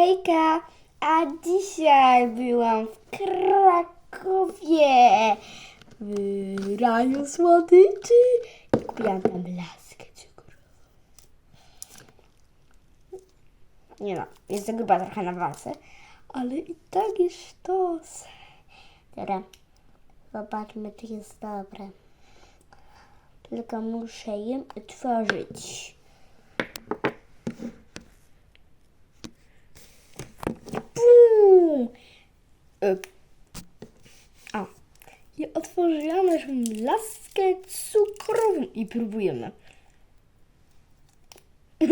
Hejka, a dzisiaj byłam w Krakowie w raju słodyczy i kupiłam tam laskę. Nie no, jest to gruba trochę na walce, ale i tak jest sztos. Dobra, zobaczmy czy jest dobre. Tylko muszę je otworzyć. Bum! Y, A. I otworzyłam naszą laskę cukrową i próbujemy.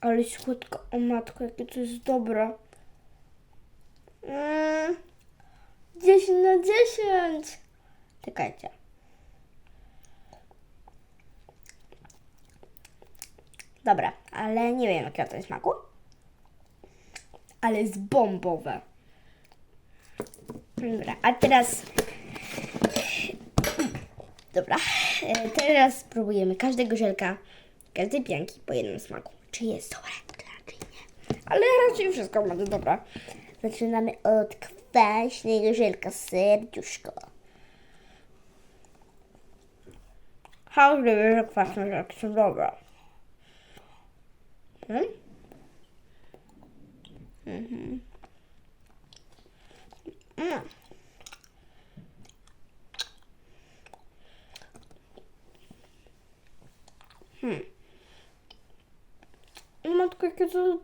Ale słodko, o matko, jakie to jest dobre. Mm, 10 na 10. Czekajcie. Dobra, ale nie wiem jakiego to jest smaku. Ale jest bombowe. Dobra, a teraz... Dobra, e, teraz spróbujemy każdego żelka, każdej pianki po jednym smaku. Czy jest dobre, czy nie. Ale raczej wszystko będzie dobre. Zaczynamy od kwaśnego żelka serduszko. Każdy wie, że kwaśne żelki są dobre. Hmm? Mhm. Mm. Hmm. Matko, jakie to.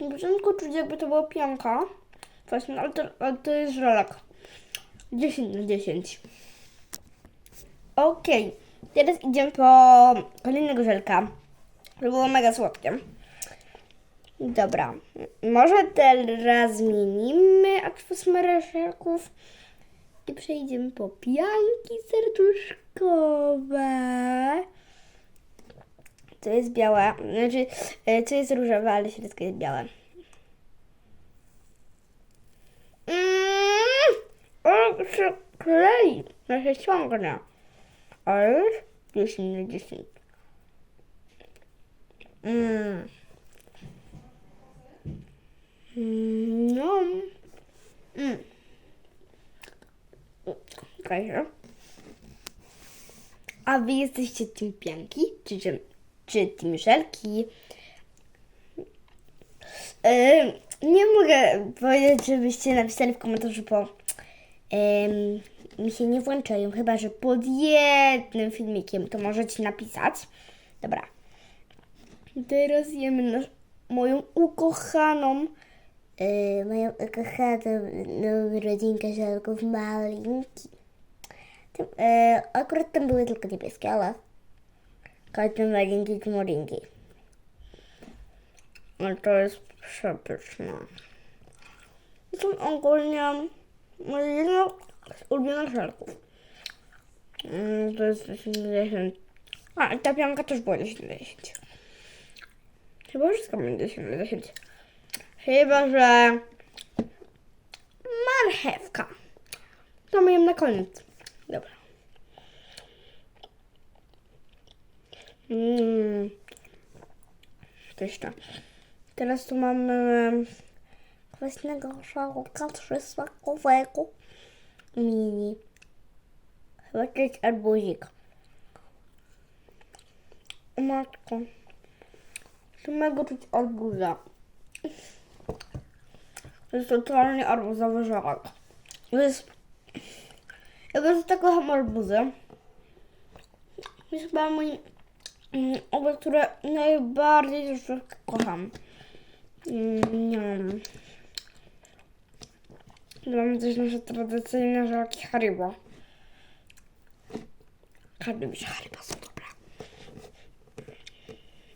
Na początku czuć jakby to była pianka. Właśnie, ale to, ale to jest żelek. 10 na 10. Okej, teraz idziemy po kolejnego żelka. To było mega słodkie. Dobra, może teraz zmienimy atmosferę żelków i przejdziemy po pianki serduszkowe. To jest białe, znaczy e, to jest różowe, ale środka jest białe. Mmm, o, się klei, no się ciągnie. Ale 10 na 10. Mmm. Mm, No. Mm. Okej. A wy jesteście tym pianki? Czy, czy, czy tym żelki? Nie mogę powiedzieć, żebyście napisali w komentarzu, bo mi się nie włączają, chyba że pod jednym filmikiem to możecie napisać. Dobra. Teraz jemy nasz, moją ukochaną, e, moją ukochaną nową rodzinkę żelków malinki. E, akurat tam były tylko niebieskie, ale każdy malinki to malinki. Ale to jest przepyszne. To ogólnie moje jedno z ulubionych żelków. Mm, to jest 10 na 10. A, ta pianka też była 10 na 10. Chyba wszystko będzie 10 na 10. Chyba, że marchewka. To jem na koniec. Dobra. Mmm. Pyszne. Teraz tu mamy kwaśnego szalka trzysmakowego mini. Chyba to jest arbuzik. Matko. Samego czuć arbuza. Jest totalnie arbuzowy żelek. To jest... Ja bardzo tak kocham arbuzy. Jest chyba mój mm, owoc, który najbardziej też kocham. Mm, Nie wiem. Mamy też nasze tradycyjne żelki Haribo. Każdy wie, że Haribo są dobre.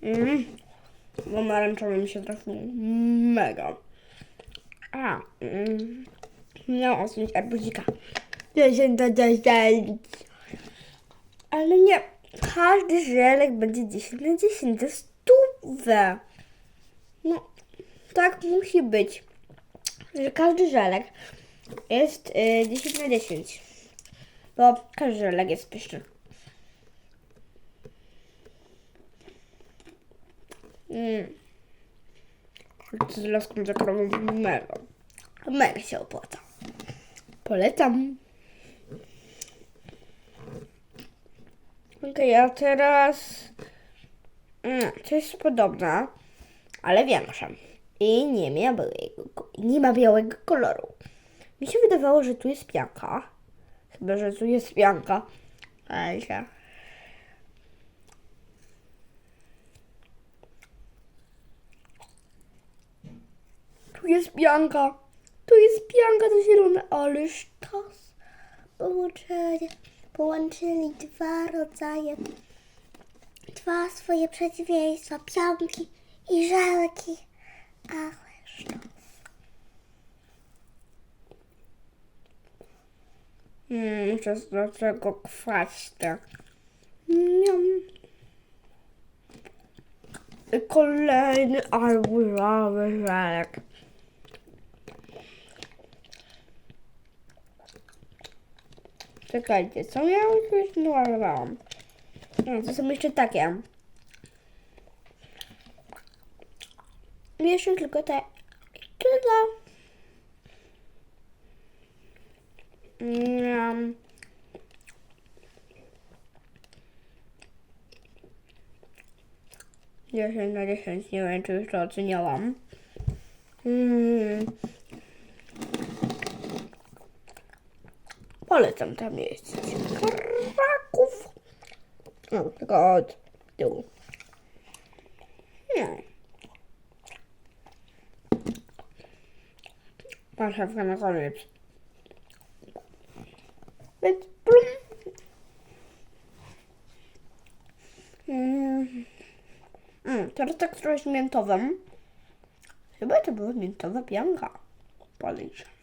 Mm. Pomarańczowy mi się trafił mega. A, mm. miał osądzić arbuzika. 10 do 10. Ale nie, każdy żelek będzie 10 na 10, to stówę. No, tak musi być. Że każdy żelek jest y, 10 na 10. Bo każdy żelek jest pyszny. Mm. Z laską zakrową mega. Mega się opłaca. Polecam. Okej, a teraz mm, to jest ale większe. I nie ma białego, nie ma białego koloru. Mi się wydawało, że tu jest pianka. Chyba, że tu jest pianka. Ale jest pianka. Tu jest pianka, to zielone, ale sztos. Połączenie. Połączyli dwa rodzaje. Dwa swoje przeciwieństwa. Pianki i żelki. Ale sztos. Mm, muszę do tego kwaśne. Miam. I Kolejny arborowy żelek. Czekajcie, co ja już namalowałam? No, to są jeszcze takie. Jeszcze tylko te. Tylko. Mm. 10 na 10, nie wiem czy już to oceniałam. Mm. Polecam tam jeździć. Kraków. No, tylko od tyłu. Nie. Marchewka na koniec. Więc plum. Mm. Mm, teraz tak trochę z miętowym. Chyba to była miętowa pianka. Podejrzana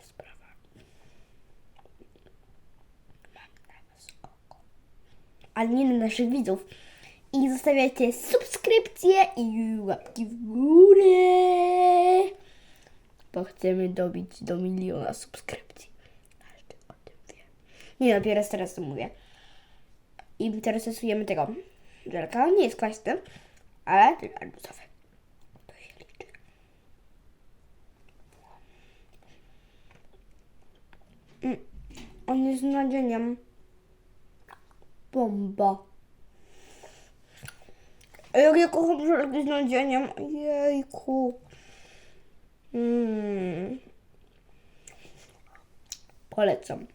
Ale nie na naszych widzów. I zostawiajcie subskrypcje i łapki w górę. Bo chcemy dobić do miliona subskrypcji. Każdy o tym wie. Nie, dopiero teraz to mówię. I teraz stosujemy tego żelka. Nie jest kwaśny, ale arbuzowy. To. Mm, On jest nadzieniem. Bomba. A Jak ja kocham żelki z nadzieniem. Jejku. Mm. Polecam.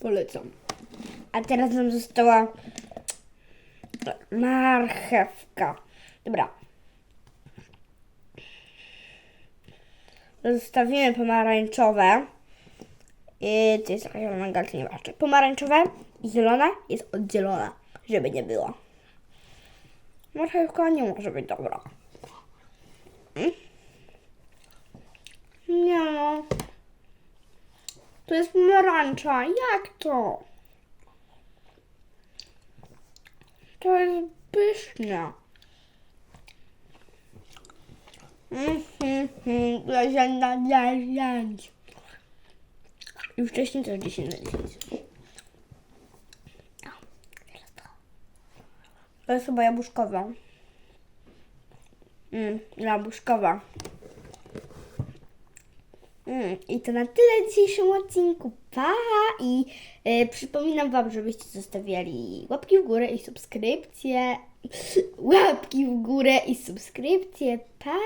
Polecam. A teraz nam została marchewka. Dobra. Zostawimy pomarańczowe. I to jest taka zielona, ale to. Pomarańczowe i zielona jest oddzielona, żeby nie było. Marchewka nie może być dobra. Mm? Nie no. To jest pomarańcza. Jak to? To jest pyszne. Mhm, Legenda legend. I wcześniej też 10 na 10. To jest chyba jabłuszkowa. Mm, jabłuszkowa. Mm, I to na tyle w dzisiejszym odcinku. Pa! I e, przypominam Wam, żebyście zostawiali łapki w górę i subskrypcje. Łapki w górę i subskrypcje. Pa!